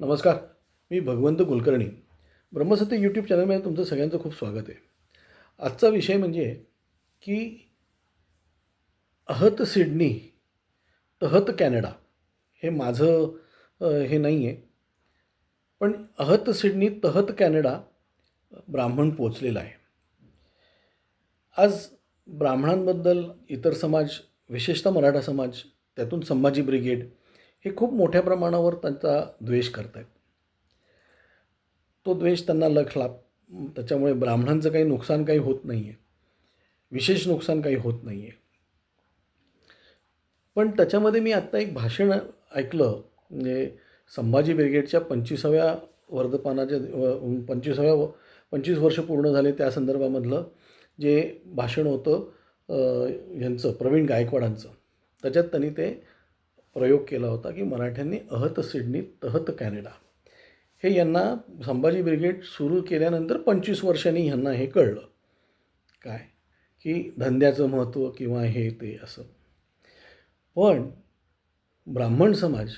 नमस्कार मी भगवंत कुलकर्णी. ब्रह्मसत्य यूट्यूब चॅनलमध्ये तुमचं सगळ्यांचं खूप स्वागत आहे. आजचा विषय म्हणजे की अहत सिडनी तहत कॅनडा हे माझं हे नाही आहे. पण अहत सिडनी तहत कॅनडा ब्राह्मण पोचलेला आहे. आज ब्राह्मणांबद्दल इतर समाज विशेषतः मराठा समाज त्यातून संभाजी ब्रिगेड हे खूप मोठ्या प्रमाणावर त्यांचा द्वेष करत आहेत तो द्वेष त्यांना लखला त्याच्यामुळे ब्राह्मणांचं काही नुकसान काही होत नाही आहे विशेष नुकसान काही होत नाही आहे पण त्याच्यामध्ये मी आत्ता एक भाषण ऐकलं म्हणजे संभाजी ब्रिगेडच्या पंचवीसाव्या वर्धपानाच्या पंचवीसाव्या व- पंचवीस वर्ष पूर्ण झाले त्या संदर्भामधलं जे भाषण होतं यांचं प्रवीण गायकवाडांचं. त्याच्यात त्यांनी ते प्रयोग केला होता की मराठ्यांनी अहत सिडनी तहत कॅनडा. हे यांना संभाजी ब्रिगेड सुरू केल्यानंतर पंचवीस वर्षांनी ह्यांना हे कळलं. काय? की धंद्याचं महत्त्व किंवा हे ते असं. पण ब्राह्मण समाज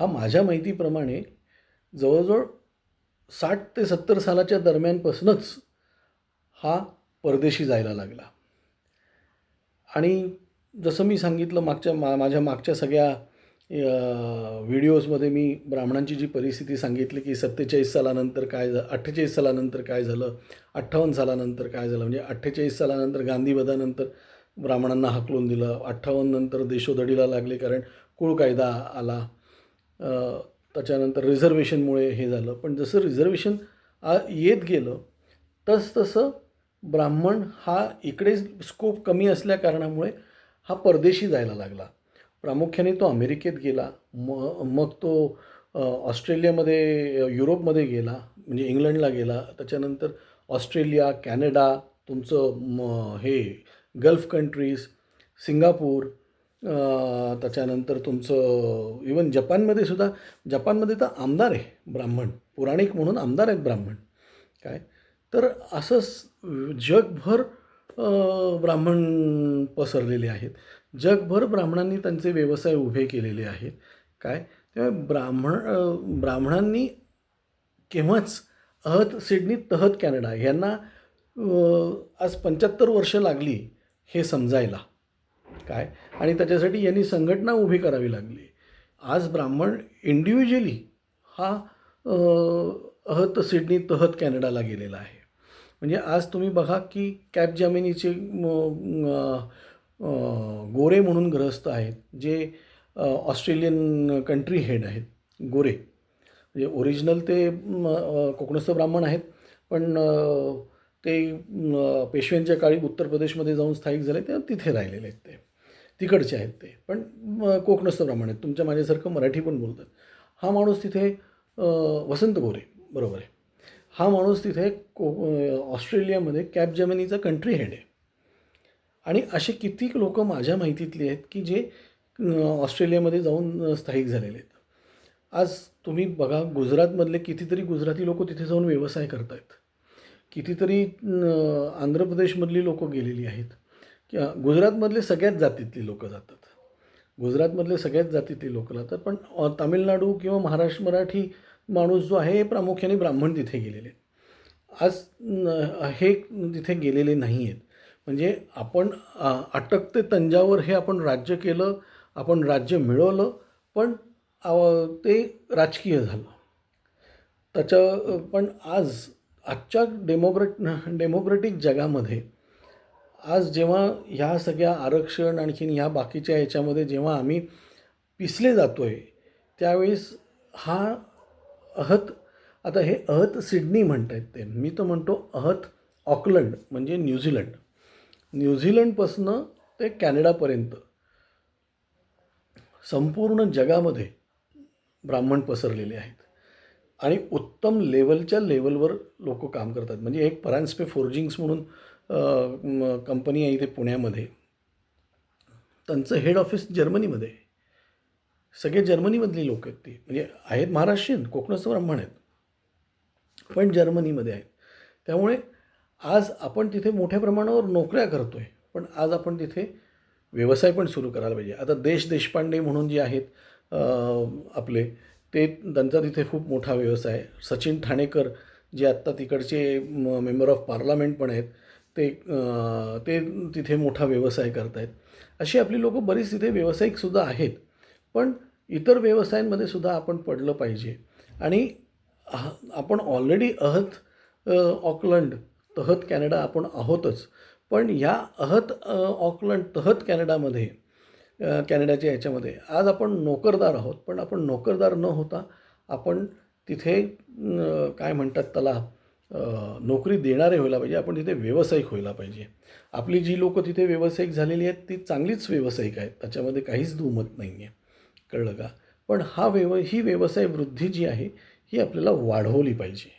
हा माझ्या माहितीप्रमाणे जवळजवळ साठ ते सत्तर सालाच्या दरम्यानपासूनच हा परदेशी जायला लागला. आणि जसं मी सांगितलं मागच्या मा माझ्या मागच्या सगळ्या व्हिडिओजमध्ये मी ब्राह्मणांची जी परिस्थिती सांगितली की सत्तेचाळीस सालानंतर काय झालं अठ्ठेचाळीस सालानंतर काय झालं अठ्ठावन्न सालानंतर काय झालं म्हणजे अठ्ठेचाळीस सालानंतर गांधीवधानंतर ब्राह्मणांना हाकलून दिलं अठ्ठावन्न नंतर देशोधडीला लागले कारण कुळ कायदा आला त्याच्यानंतर रिझर्वेशनमुळे हे झालं. पण जसं रिझर्वेशन आ येत गेलं तसतसं ब्राह्मण हा इकडे स्कोप कमी असल्या कारणामुळे हा परदेशी जायला लागला. प्रामुख्याने तो अमेरिकेत गेला. म मग तो ऑस्ट्रेलियामध्ये युरोपमध्ये गेला. म्हणजे इंग्लंडला गेला. त्याच्यानंतर ऑस्ट्रेलिया कॅनडा तुमचं म हे गल्फ कंट्रीज सिंगापूर त्याच्यानंतर तुमचं इवन जपानमध्ये सुद्धा जपानमध्ये तर आमदार आहे ब्राह्मण. पुराणिक म्हणून आमदार आहेत ब्राह्मण. काय? तर असंच जगभर ब्राह्मण पसरलेले आहेत. जगभर ब्राह्मणांनी त्यांचे व्यवसाय उभे केलेले आहेत. काय? त्यामुळे ब्राह्मण ब्राह्मणांनी केव्हाच अहत सिडनी तहत कॅनडा यांना आज पंच्याहत्तर वर्ष लागली हे समजायला. काय? आणि त्याच्यासाठी यांनी संघटना उभी करावी लागली. आज ब्राह्मण इंडिव्हिज्युअली हा अहत सिडनी तहत कॅनडाला गेलेला आहे. म्हणजे आज तुम्ही बघा की कॅप जमिनीचे गोरे म्हणून ग्रहस्थ आहेत जे ऑस्ट्रेलियन कंट्री हेड आहेत गोरे. म्हणजे ओरिजिनल ते कोकणस्थ ब्राह्मण आहेत पण ते पेशव्यांच्या काळी उत्तर प्रदेशमध्ये जाऊन स्थायिक झाले ते तिथे राहिलेले आहेत ते. तिकडचे आहेत ते. पण कोकणस्थ ब्राह्मण आहेत. तुमच्या माझ्यासारखं मराठी पण बोलतात. हा माणूस तिथे वसंत गोरे. बरोबर आहे. हा माणूस तिथे को ऑस्ट्रेलियामध्ये कॅप जर्मनीचा कंट्री हेड आहे. आणि असे कित्येक लोक माझ्या माहितीतले आहेत की जे ऑस्ट्रेलियामध्ये जाऊन स्थायिक झालेले आहेत. आज तुम्ही बघा गुजरातमधले कितीतरी गुजराती लोक तिथे जाऊन व्यवसाय करत आहेत कितीतरी आंध्र प्रदेशमधली लोकं गेलेली आहेत. किंवा गुजरातमधले सगळ्याच जातीतली लोकं जातात. गुजरातमधले सगळ्याच जातीतली लोकं जातात पण तामिळनाडू किंवा महाराष्ट्र मराठी माणूस जो आहे हे प्रामुख्याने ब्राह्मण तिथे गेलेले आज न- हे तिथे गेलेले नाही आहेत. म्हणजे आपण अटकते अटक ते तंजावर हे आपण राज्य केलं आपण राज्य मिळवलं पण ते राजकीय झालं. त्याच्या पण आज आजच्या डेमोक्रेट डेमोक्रेटिक जगामध्ये आज जेव्हा ह्या सगळ्या आरक्षण आणखीन ह्या बाकीच्या ह्याच्यामध्ये जेव्हा आम्ही पिसले जातो आहे त्यावेळेस हा अहत आता हे अहत सिडनी म्हणत आहेत ते. मी तर म्हणतो अहत ऑकलंड म्हणजे न्यूझीलंड न्यूझीलंडपासनं ते कॅनडापर्यंत. संपूर्ण जगामध्ये ब्राह्मण पसरलेले आहेत. आणि उत्तम लेवलच्या लेवलवर लोक काम करतात. म्हणजे एक परांजपे फोर्जिंग्स म्हणून कंपनी आहे इथे पुण्यामध्ये. त्यांचं हेड ऑफिस जर्मनीमध्ये. आहे सगळे जर्मनीमधली लोक आहेत ती. म्हणजे आहेत महाराष्ट्रीयन कोकणस्थ ब्राह्मण आहेत. पण जर्मनीमध्ये आहेत. त्यामुळे आज आपण तिथे मोठ्या प्रमाणावर नोकऱ्या करतो आहे पण आज आपण तिथे व्यवसाय पण सुरू करायला पाहिजे. आता देश देशपांडे म्हणून जे आहेत आपले ते त्यांचा तिथे खूप मोठा व्यवसाय आहे. सचिन ठाणेकर जे आत्ता तिकडचे मेंबर ऑफ पार्लमेंट पण आहेत ते ते तिथे मोठा व्यवसाय करत आहेत अशी आपली लोकं बरीच तिथे व्यावसायिकसुद्धा आहेत. पण इतर व्यवसायांमध्ये सुद्धा आपण पडलं पाहिजे. आणि आपण ऑलरेडी अहत ऑकलंड तहत कॅनडा आपण आहोतच. पण या अहत ऑकलंड तहत कॅनडामध्ये कॅनडाच्या याच्यामध्ये आज आपण नोकरदार आहोत. पण आपण नोकरदार न होता आपण तिथे काय म्हणतात त्याला नोकरी देणारे व्हायला पाहिजे. आपण तिथे व्यावसायिक व्हायला पाहिजे. आपली जी लोकं तिथे व्यावसायिक झालेली आहेत ती चांगलीच व्यावसायिक आहेत. त्याच्यामध्ये काहीच दुमत नाही आहे कळलं का? पण हा व्यव ही व्यवसाय वृद्धी जी आहे ही आपल्याला वाढवली पाहिजे.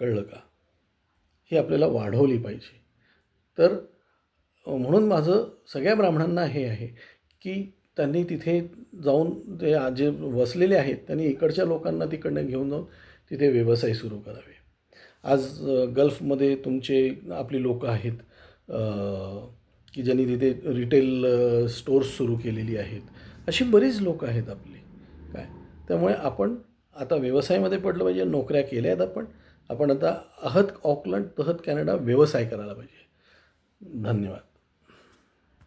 कळलं का? ही आपल्याला वाढवली पाहिजे. तर म्हणून माझं सगळ्या ब्राह्मणांना हे आहे की त्यांनी तिथे जाऊन ते जे वसलेले आहेत त्यांनी इकडच्या लोकांना तिकडनं घेऊन जाऊन तिथे व्यवसाय सुरू करावे. आज गल्फमध्ये तुमचे आपली लोकं आहेत की ज्यांनी तिथे रिटेल स्टोर्स सुरू केलेली आहेत. अशी बरीच लोकं आहेत आपली. काय? त्यामुळे आपण आता व्यवसायामध्ये पडलं पाहिजे नोकऱ्या केल्या आहेत आपण. आपण आता अहत ऑकलंड तहत कॅनडा व्यवसाय करायला पाहिजे. धन्यवाद.